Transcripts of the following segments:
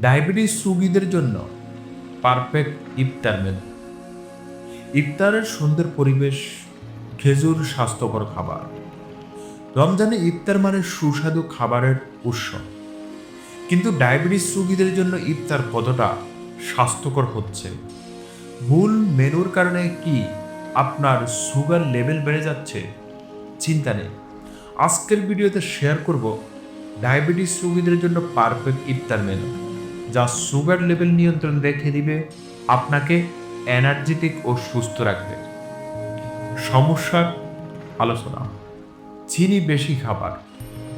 Diabetes রোগীদের জন্য perfect ইফতার মেনু। ইফতারের সুন্দর পরিবেশ, খেজুর স্বাস্থ্যকর খাবার। রমজানে ইফতার মানে সুস্বাদু খাবারের উৎস। কিন্তু ডায়াবেটিস রোগীদের জন্য ইফতার কতটা স্বাস্থ্যকর হচ্ছে? ভুল মেনুর কারণে কি আপনার সুগার লেভেল বেড়ে যাচ্ছে? চিন্তা নেই। আজকের ভিডিওতে শেয়ার করব ডায়াবেটিস রোগীদের জন্য পারফেক্ট ইফতার মেনু। যা সুগার লেভেল নিয়ন্ত্রণ রেখে দিবে, আপনাকে এনার্জেটিক ও সুস্থ রাখবে। সমস্যার আলোচনা। চিনি বেশি খাবার,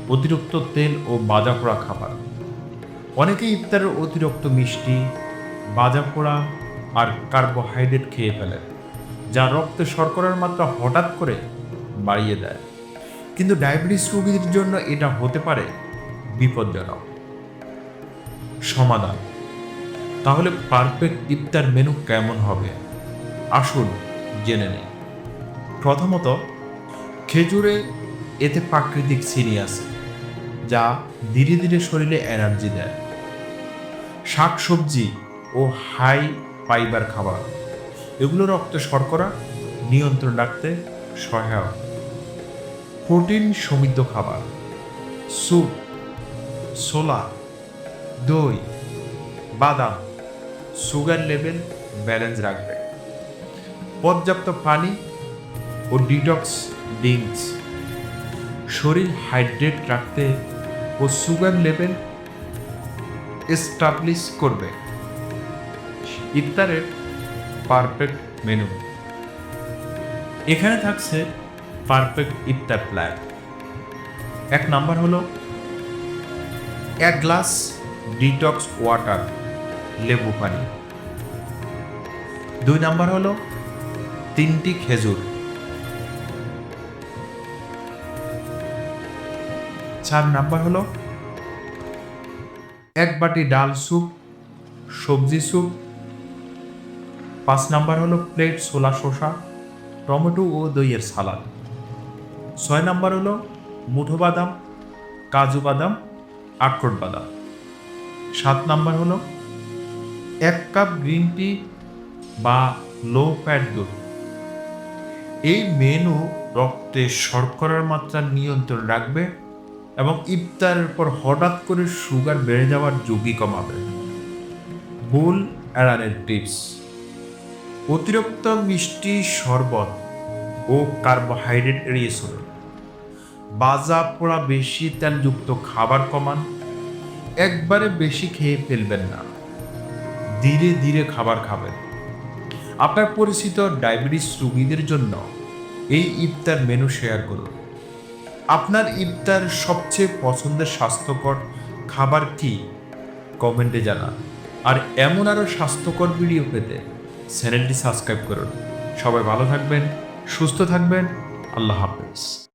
অতিরিক্ত তেল ও বাজা পোড়া খাবার। অনেকে ইফতারের অতিরিক্ত মিষ্টি বাজা পোড়া আর কার্বোহাইড্রেট খেয়ে ফেলে, যা রক্তে শর্করার মাত্রা হঠাৎ করে বাড়িয়ে দেয়। কিন্তু ডায়াবেটিস রোগীদের জন্য এটা হতে পারে বিপজ্জনক। সমাধান। তাহলে পারফেক্ট ইফতার মেনু কেমন হবে? আসুন জেনে নেই। প্রথমত, খেজুরে এতে প্রাকৃতিক চিনি আছে, যা ধীরে ধীরে শরীরে এনার্জি দেয়। শাকসবজি ও হাই ফাইবার খাবার, এগুলো রক্তে শর্করা নিয়ন্ত্রণ রাখতে সহায়ক। প্রোটিন সমৃদ্ধ খাবার স্যুপ ছোলা দই, বাদাম সুগার লেভেল ব্যালেন্স রাখবে। পর্যাপ্ত পানি ও ডিটক্স ড্রিঙ্কস শরীর হাইড্রেট রাখতে ও সুগার লেভেল এস্টাবলিশ করবে। ইফতারের পারফেক্ট মেনু এখানে থাকছে পারফেক্ট ইফতার প্ল্যান এক নাম্বার হলো এক গ্লাস ডিটক্স ওয়াটার, লেবু পানি। দুই নাম্বার হলো তিনটি খেজুর। চার নাম্বার হলো এক বাটি ডাল স্যুপ, সবজি স্যুপ। পাঁচ নাম্বার হলো প্লেট ছোলা শসা, টমেটো ও দইয়ের সালাদ। ছয় নাম্বার হলো মুঠো বাদাম, কাজু বাদাম, আখরোট বাদাম। সাত নাম্বার হলো, এক কাপ গ্রিন টি বা লো ফ্যাট দুধ। এই মেনু রক্তে শর্করার মাত্রা নিয়ন্ত্রণ রাখবে এবং ইফতারের পর হঠাৎ করে সুগার বেড়ে যাওয়ার ঝুঁকি কমাবে। ভুল এড়ানের টিপস। অতিরিক্ত মিষ্টি শরবত ও কার্বোহাইড্রেট এড়িয়ে চলুন। বাজা পোড়া বেশি তেলযুক্ত খাবার কমান। একবারে বেশি খেয়ে ফেলবেন না। ধীরে ধীরে খাবার খাবেন। আপনার পরিচিত ডায়াবেটিস রোগীদের জন্য এই ইফতার মেনু শেয়ার করুন। আপনার ইফতার সবচেয়ে পছন্দের স্বাস্থ্যকর খাবার কি? কমেন্টে জানান। আর এমন আরও স্বাস্থ্যকর ভিডিও পেতে চ্যানেলটি সাবস্ক্রাইব করুন। সবাই ভালো থাকবেন, সুস্থ থাকবেন। আল্লাহ হাফেজ।